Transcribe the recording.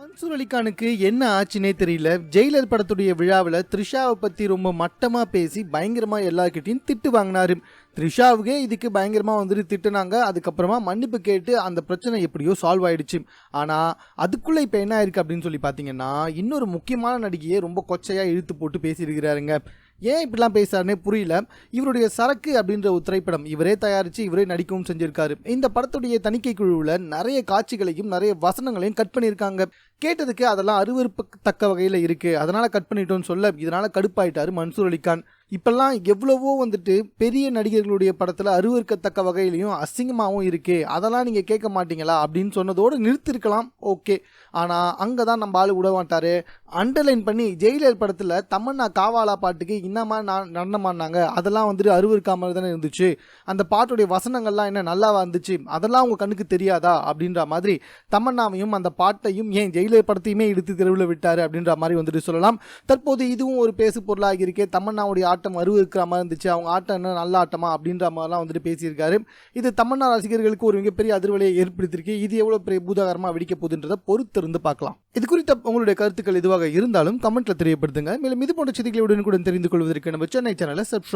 மன்சூர் அலிகானுக்கு என்ன ஆச்சுன்னே தெரியல. ஜெயிலர் படத்துடைய விழாவில் த்ரிஷாவை பற்றி ரொம்ப மட்டமாக பேசி பயங்கரமாக எல்லாருக்கிட்டையும் திட்டு வாங்கினாரு. த்ரிஷாவுக்கே இதுக்கு பயங்கரமாக வந்துட்டு திட்டுனாங்க. அதுக்கப்புறமா மன்னிப்பு கேட்டு அந்த பிரச்சனை எப்படியோ சால்வ் ஆயிடுச்சு. ஆனால் அதுக்குள்ளே இப்போ என்ன ஆயிருக்கு அப்படின்னு சொல்லி பார்த்தீங்கன்னா இன்னொரு முக்கியமான நடிகையை ரொம்ப கொச்சையாக இழுத்து போட்டு பேசியிருக்கிறாருங்க. ஏன் இப்படிலாம் பேசுறாருனே புரியல. இவருடைய சரக்கு அப்படின்ற ஒரு திரைப்படம் இவரே தயாரித்து இவரே நடிக்கவும் செஞ்சிருக்காரு. இந்த படத்துடைய தணிக்கை குழுவில் நிறைய காட்சிகளையும் நிறைய வசனங்களையும் கட் பண்ணியிருக்காங்க. கேட்டதுக்கு அதெல்லாம் அருவருப்பத்தக்க வகையில் இருக்குது அதனால் கட் பண்ணிட்டோம்னு சொல்ல இதனால் கடுப்பாயிட்டாரு மன்சூர் அலிகான் இப்பெல்லாம் எவ்வளவோ வந்துட்டு பெரிய நடிகர்களுடைய படத்தில் அருவருக்கத்தக்க வகையிலையும் அசிங்கமாகவும் இருக்குது அதெல்லாம் நீங்கள் கேட்க மாட்டீங்களா அப்படின்னு சொன்னதோடு நிறுத்திருக்கலாம் ஓகே. ஆனால் அங்கே தான் நம்ம ஆள் விடமாட்டார் அண்டர்லைன் பண்ணி ஜெயிலர் படத்தில் தமன்னா காவாலா பாட்டுக்கு இன்னமா நான் நடனமானாங்க அதெல்லாம் வந்துட்டு அருவருக்காமல் தானே இருந்துச்சு. அந்த பாட்டுடைய வசனங்கள்லாம் என்ன நல்லாவா இருந்துச்சு? அதெல்லாம் உங்கள் கண்ணுக்கு தெரியாதா? அப்படின்ற மாதிரி தமன்னாவையும் அந்த பாட்டையும் ஏன் ஜெயிலர் படத்தையுமே இழுத்து தெருவில் விட்டார் அப்படின்ற மாதிரி வந்துட்டு சொல்லலாம். தற்போது இதுவும் ஒரு பேசு பொருளாக இருக்கே தமன்னாவுடைய ஆட்டம் அருவருக்கிற மாதிரி இருந்துச்சு. அவங்க ஆட்டம் என்ன? நல்ல ஆட்டமா? அப்படின்ற மாதிரிலாம் வந்துட்டு பேசியிருக்காரு. இது தமிழ்நாடு ரசிகர்களுக்கு ஒரு மிகப்பெரிய அதிர்வலையை ஏற்படுத்தியிருக்கு. இது எவ்வளோ பெரிய பூதாகரமாக வெடிக்க போகுதுன்றதை பொறுத்திருந்து பார்க்கலாம். இது குறித்த உங்களுடைய கருத்துக்கள் எதுவாக இருந்தாலும் கமெண்ட்ல தெரியப்படுத்துங்க. மேலும் இது போன்ற செய்திகளை உடனுக்குடன் தெரிந்து கொள்வதற்கு நம்ம சென்னை சேனலை சப்ஸ்கிரைப்